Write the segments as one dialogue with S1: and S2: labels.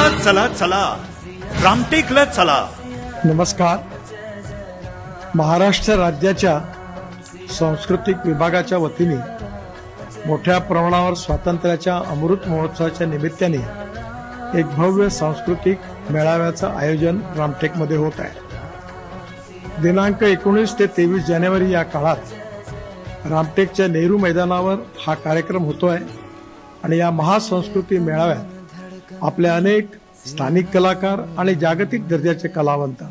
S1: चला चला. चला रामटेकला चला.
S2: नमस्कार. महाराष्ट्र राज्याच्या सांस्कृतिक विभागाच्या वतीने मोठ्या प्रमाणावर स्वातंत्र्याच्या अमृत महोत्सवाच्या निमित्ताने एक भव्य सांस्कृतिक मेळाव्याचं आयोजन रामटेकमध्ये होत आहे. दिनांक एकोणीस ते तेवीस जानेवारी या काळात रामटेकच्या नेहरू मैदानावर हा कार्यक्रम होतो आहे आणि या महासंस्कृती मेळाव्यात आपल्या अनेक स्थानिक कलाकार आणि जागतिक दर्जाचे कलावंत.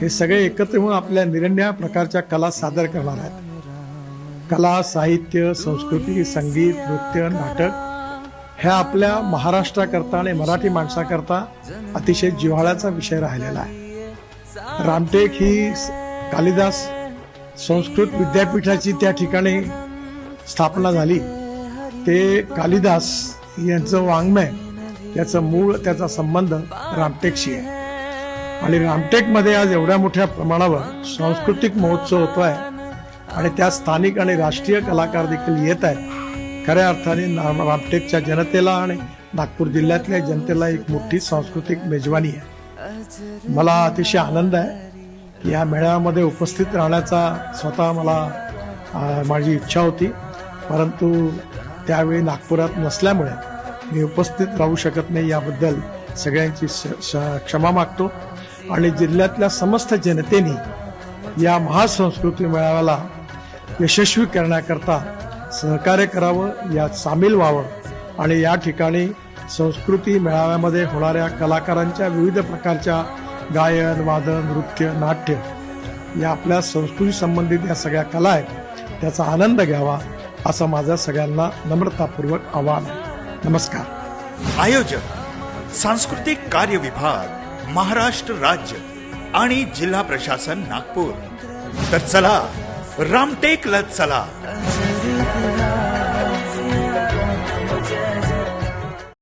S2: हे सगळे एकत्र होऊन आपल्या निरण्या प्रकारच्या कला सादर करणार आहेत. कला साहित्य संस्कृती संगीत नृत्य नाटक ह्या आपल्या महाराष्ट्राकरता आणि मराठी माणसाकरता अतिशय जिव्हाळ्याचा विषय राहिलेला आहे. रामटेक ही कालिदास संस्कृत विद्यापीठाची त्या ठिकाणी स्थापना झाली. ते कालिदास यांचं वाङ्मय त्याचं मूळ त्याचा संबंध रामटेकशी आहे. आणि रामटेकमध्ये आज एवढ्या मोठ्या प्रमाणावर सांस्कृतिक महोत्सव होतो आहे आणि त्यात स्थानिक आणि राष्ट्रीय कलाकार देखील येत आहेत. खऱ्या अर्थाने ना- रामटेकच्या जनतेला आणि नागपूर जिल्ह्यातल्या जनतेला एक मोठी सांस्कृतिक मेजवानी आहे. मला अतिशय आनंद आहे की या मेळाव्यामध्ये उपस्थित राहण्याचा स्वतः मला माझी इच्छा होती. परंतु त्यावेळी नागपुरात नसल्यामुळे मी उपस्थित राहू शकत नाही याबद्दल सगळ्यांची श- श- क्षमा मागतो. आणि जिल्ह्यातल्या समस्त जनतेने या महासंस्कृती मेळाव्याला यशस्वी करण्याकरता सहकार्य करावं यात सामील व्हावं. आणि या ठिकाणी संस्कृती मेळाव्यामध्ये होणाऱ्या कलाकारांच्या विविध प्रकारच्या गायन वादन नृत्य नाट्य या आपल्या संस्कृती संबंधित या सगळ्या कला आहेत त्याचा आनंद घ्यावा असं माझं सगळ्यांना नम्रतापूर्वक आवाहन आहे. नमस्कार.
S1: आयोजक सांस्कृतिक कार्य विभाग महाराष्ट्र राज्य आणि जिल्हा प्रशासन नागपूर. तर चला रामटेकला चला.